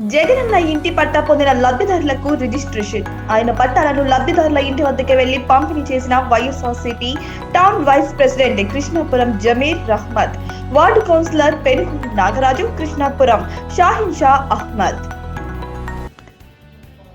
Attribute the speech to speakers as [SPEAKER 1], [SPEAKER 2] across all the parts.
[SPEAKER 1] జగనన్న ఇంటి పట్టా పొందిన లబ్ధిదారులకు రిజిస్ట్రేషన్. ఆయన పట్టాలను లబ్ధిదారుల ఇంటి వద్దకే వెళ్ళి పంపిణీ చేసిన YSRCP town vice president Krishnapuram Zameer Rahmad ward councillor Penugonda Nagaraju Krishnapuram Shahin Shah Ahmed.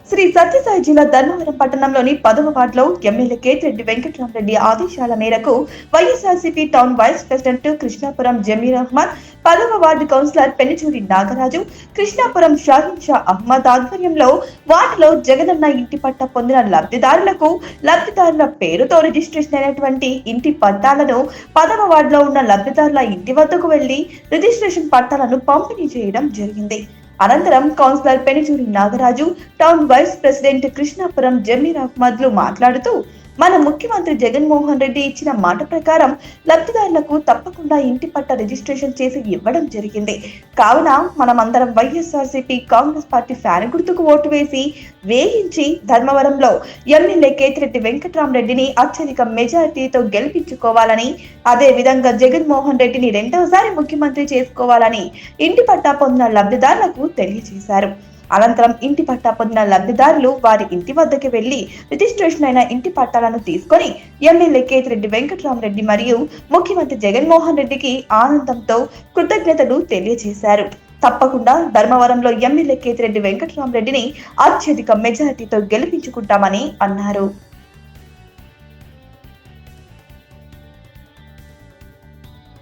[SPEAKER 1] Sri Sathya Sai Dharmavaram పట్టణంలోని పదవ వార్డులో ఎమ్మెల్యే కేతిరెడ్డి వెంకటరామరెడ్డి ఆదేశాల మేరకు YSRCP town vice president Krishnapuram Zameer Ahmed పదవ వార్డు కౌన్సిలర్ పెనుచూరి నాగరాజు కృష్ణాపురం షాహిన్ షా అహ్మద్ ఆధ్వర్యంలో వార్డులో జగనన్న ఇంటి పట్ట పొందిన లబ్ధిదారులకు లబ్ధిదారుల పేరుతో రిజిస్ట్రేషన్ అయినటువంటి ఇంటి పట్టాలను పదవ వార్డులో ఉన్న లబ్ధిదారుల ఇంటి వద్దకు వెళ్ళి రిజిస్ట్రేషన్ పట్టాలను పంపిణీ చేయడం జరిగింది. అనంతరం councillor Penichuri Nagaraju town vice president Krishnapuram Zameer అహ్మద్లు మాట్లాడుతూ మన ముఖ్యమంత్రి జగన్మోహన్ రెడ్డి ఇచ్చిన మాట ప్రకారం లబ్ధిదారులకు తప్పకుండా ఇంటి పట్ట రిజిస్ట్రేషన్ చేసి ఇవ్వడం జరిగింది. కావున మనమందరం వైఎస్ఆర్సీపీ కాంగ్రెస్ పార్టీ ఫ్యాన్ గుర్తుకు ఓటు వేసి వేయించి ధర్మవరంలో ఎమ్మెల్యే కేతిరెడ్డి వెంకట్రామరెడ్డిని అత్యధిక మెజారిటీతో గెలిపించుకోవాలని అదే విధంగా జగన్మోహన్ రెడ్డిని రెండవసారి ముఖ్యమంత్రి చేసుకోవాలని ఇంటి పట్టా పొందిన లబ్ధిదారులకు తెలియజేశారు. అనంతరం ఇంటి పట్టా పొందిన లబ్ధిదారులు వారి ఇంటి వద్దకు వెళ్ళి రిజిస్ట్రేషన్ అయిన ఇంటి పట్టాలను తీసుకొని ఎమ్మెల్యే కేతిరెడ్డి వెంకటరామరెడ్డి మరియు ముఖ్యమంత్రి జగన్మోహన్ రెడ్డికి ఆనందంతో కృతజ్ఞతలు తెలియజేశారు. తప్పకుండా ధర్మవరంలో ఎమ్మెల్యే కేతిరెడ్డి వెంకటరామరెడ్డిని అత్యధిక మెజారిటీతో గెలిపించుకుంటామని అన్నారు.